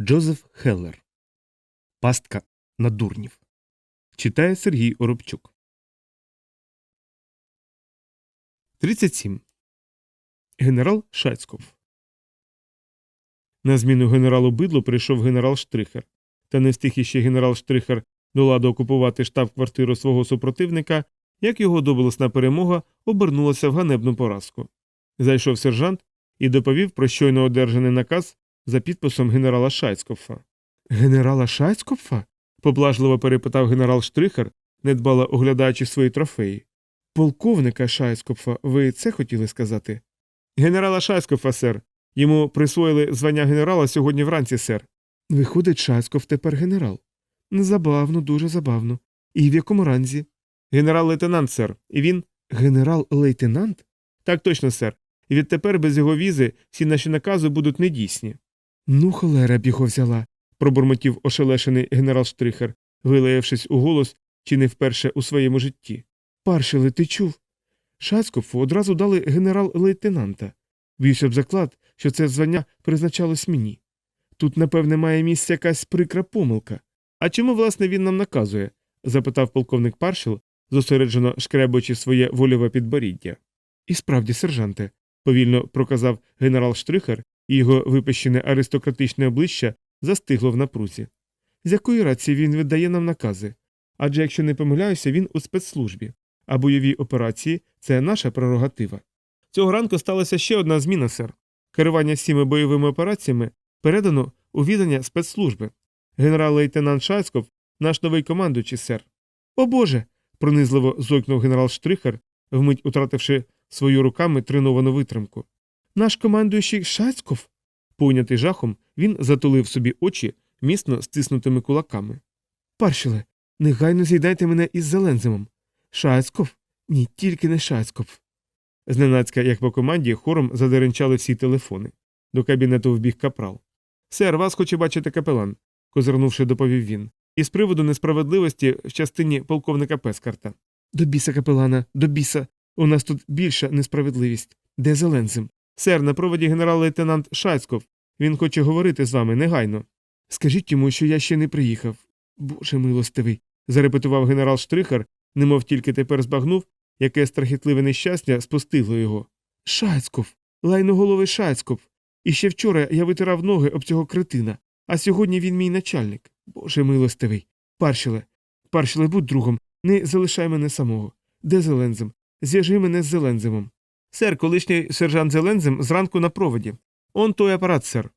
Джозеф Хеллер. Пастка на дурнів. Читає Сергій Оробчук. 37. Генерал Шацьков. На зміну генералу Бидлу прийшов генерал Штрихер. Та не встиг іще генерал Штрихер до ладу окупувати штаб-квартиру свого супротивника, як його доблесна перемога обернулася в ганебну поразку. Зайшов сержант і доповів про щойно одержаний наказ за підписом генерала Шайцкопфа. Генерала Шайцкопфа? поблажливо перепитав генерал Штрихер, недбало оглядаючи свої трофеї. Полковника Шайцкопфа, ви це хотіли сказати? Генерала Шайцкопфа, сер. Йому присвоїли звання генерала сьогодні вранці, сер. Виходить, Шайцков тепер генерал. Забавно, дуже забавно. І в якому ранзі? Генерал-лейтенант, сер. І він. Генерал-лейтенант? Так точно, сер. І відтепер без його візи всі наші накази будуть недійсні. Ну, холера б його взяла, пробурмотів ошелешений генерал Штрихер, вилаявшись у голос чи не вперше у своєму житті. Паршеле, ти чув? Шацькофу одразу дали генерал-лейтенанта. Більше б заклад, що це звання призначалось мені. Тут, напевне, має місце якась прикра помилка. А чому, власне, він нам наказує? запитав полковник Паршел, зосереджено шкребучи своє вольове підборіддя. І справді, сержанте, повільно проказав генерал Штрихер, його випещене аристократичне обличчя застигло в напрузі. З якої рації він віддає нам накази? Адже якщо не помиляюся, він у спецслужбі, а бойові операції це наша прерогатива. Цього ранку сталася ще одна зміна, сер. Керування всіми бойовими операціями передано у відання спецслужби. Генерал-лейтенант Шайсков наш новий командуючий, сер. О Боже. пронизливо зойкнув генерал Штрихер, вмить утративши свою руками треновану витримку. Наш командуючий Шайсков. Пойнятий жахом, він затулив собі очі міцно стиснутими кулаками. Паршеле, негайно з'їдайте мене із Зелензимом. Шайсков? Ні, тільки не Шайсков. Зненацька, як по команді, хором задеренчали всі телефони. До кабінету вбіг капрал. Сер, вас хоче бачити капелан, козирнувши, доповів він. Із приводу несправедливості в частині полковника Пескарта. До біса, капелана, до біса. У нас тут більша несправедливість. Де Зелензим? Сер, на проводі генерал-лейтенант Шайцков. Він хоче говорити з вами негайно. Скажіть йому, що я ще не приїхав. Боже милостивий. зарепетував генерал Штрихер, немов тільки тепер збагнув, яке страхітливе нещастя спустило його. Шайцков, лайноголовий Шайцков. І ще вчора я витирав ноги об цього кретина, а сьогодні він мій начальник. Боже милостивий. Паршеле, паршеле, будь другом, не залишай мене самого. Де Зелензим? Зв'яжи мене з Зелензимом. Сер, колишній сержант Зелензим зранку на проводі. Он той апарат, сер.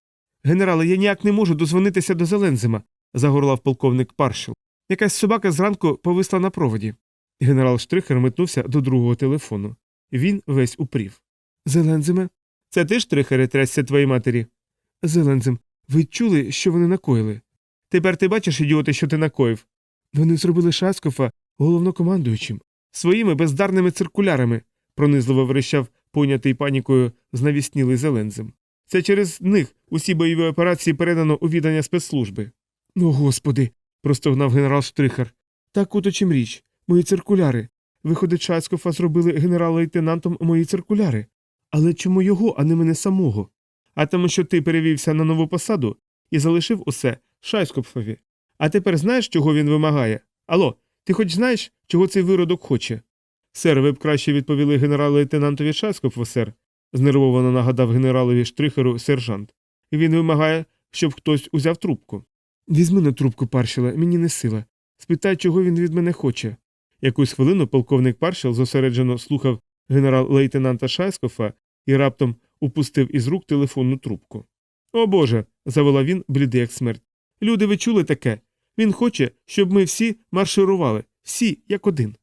Генерале, я ніяк не можу дозвонитися до Зелензима, загорлав полковник Паршел. Якась собака зранку повисла на проводі. Генерал Штрихер метнувся до другого телефону. Він весь упрів. Зелензиме, це ти Штрихере трясся твоїй матері? Зелензим, ви чули, що вони накоїли? Тепер ти бачиш, ідіоти, що ти накоїв. Вони зробили Шаскофа головнокомандуючим своїми бездарними циркулярами, пронизливо верещав понятий панікою знавіснілий Зелензим. Це через них усі бойові операції передано у відання спецслужби. Ну, господи. простогнав генерал Штрихер. Так от чим річ. Мої циркуляри. Виходить, Шацькофа зробили генерал-лейтенантом мої циркуляри. Але чому його, а не мене самого? А тому, що ти перевівся на нову посаду і залишив усе Шайскопфові. А тепер знаєш, чого він вимагає? Алло, ти хоч знаєш, чого цей виродок хоче? Сер, ви б краще відповіли генерал-лейтенантові Шайскопфу, сер, знервовано нагадав генералові Штрихеру сержант. Він вимагає, щоб хтось узяв трубку. Візьми на трубку, паршела, мені не сила. Спитай, чого він від мене хоче. Якусь хвилину полковник Паршел зосереджено слухав генерал-лейтенанта Шайскофа і раптом упустив із рук телефонну трубку. О Боже. завела він, блідий як смерть. Люди, ви чули таке? Він хоче, щоб ми всі марширували, всі як один.